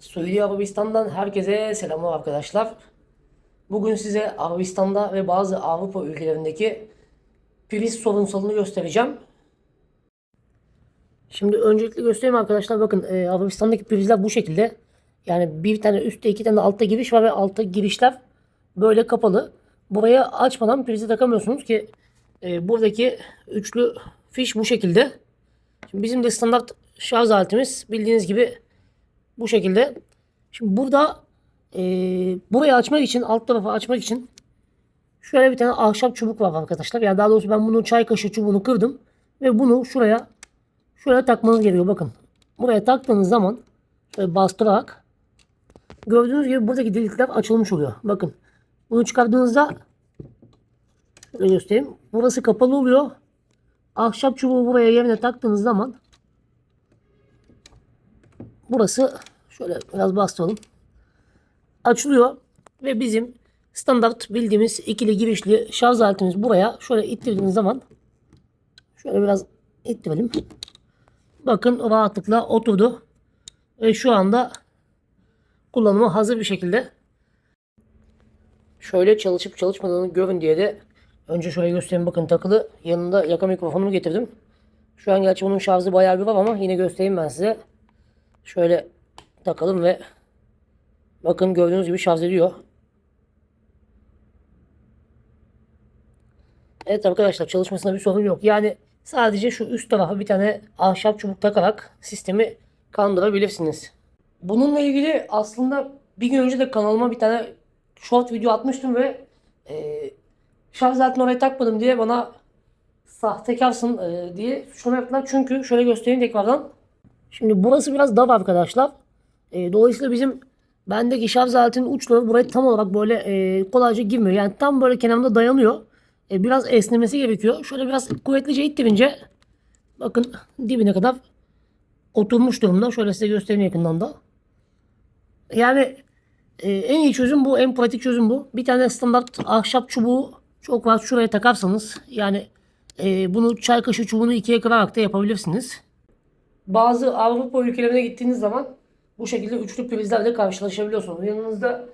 Suudi Arabistan'dan herkese selamlar arkadaşlar. Bugün size Arabistan'da ve bazı Avrupa ülkelerindeki priz sorunsalını göstereceğim. Şimdi öncelikle göstereyim arkadaşlar. Bakın e, Arabistan'daki prizler bu şekilde. Yani bir tane üstte iki tane altta giriş var ve altta girişler böyle kapalı. Buraya açmadan prizi takamıyorsunuz ki e, buradaki üçlü fiş bu şekilde. Şimdi bizim de standart şarj aletimiz bildiğiniz gibi bu şekilde. Şimdi burada e, burayı açmak için alt tarafı açmak için şöyle bir tane ahşap çubuk var arkadaşlar. Yani daha doğrusu ben bunu çay kaşığı çubuğunu kırdım ve bunu şuraya şöyle takmanız gerekiyor. Bakın buraya taktığınız zaman şöyle bastırarak gördüğünüz gibi buradaki delikler açılmış oluyor. Bakın bunu çıkardığınızda şöyle göstereyim. Burası kapalı oluyor. Ahşap çubuğu buraya yerine taktığınız zaman burası şöyle biraz bastıralım. Açılıyor ve bizim standart bildiğimiz ikili girişli şarj aletimiz buraya şöyle ittirdiğiniz zaman şöyle biraz ittirelim. Bakın rahatlıkla oturdu. Ve şu anda kullanıma hazır bir şekilde. Şöyle çalışıp çalışmadığını görün diye de önce şöyle göstereyim bakın takılı. Yanında yaka mikrofonumu getirdim. Şu an gerçi bunun şarjı bayağı bir var ama yine göstereyim ben size. Şöyle takalım ve bakın gördüğünüz gibi şarj ediyor. Evet arkadaşlar çalışmasında bir sorun yok. Yani sadece şu üst tarafa bir tane ahşap çubuk takarak sistemi kandırabilirsiniz. Bununla ilgili aslında bir gün önce de kanalıma bir tane short video atmıştım ve e, şarj aletini oraya takmadım diye bana sahtekarsın e, diye şunu yaptılar. Çünkü şöyle göstereyim tekrardan. Şimdi burası biraz dar arkadaşlar. E, dolayısıyla bizim bendeki şarj aletinin uçları buraya tam olarak böyle e, kolayca girmiyor. Yani tam böyle kenarında dayanıyor. E, biraz esnemesi gerekiyor. Şöyle biraz kuvvetlice ittirince bakın dibine kadar oturmuş durumda. Şöyle size göstereyim yakından da. Yani e, en iyi çözüm bu. En pratik çözüm bu. Bir tane standart ahşap çubuğu çok rahat şuraya takarsanız yani e, bunu çay kaşığı çubuğunu ikiye kırarak da yapabilirsiniz. Bazı Avrupa ülkelerine gittiğiniz zaman bu şekilde üçlü prizlerle karşılaşabiliyorsunuz. Yanınızda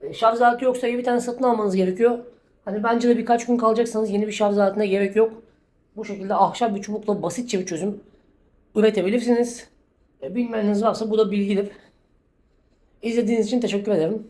e, şarj aleti yoksa bir tane satın almanız gerekiyor. Hani bence de birkaç gün kalacaksanız yeni bir şarj aletine gerek yok. Bu şekilde ahşap bir çubukla basitçe bir çözüm üretebilirsiniz. E, Bilmeyeniniz varsa bu da bilgidir. İzlediğiniz için teşekkür ederim.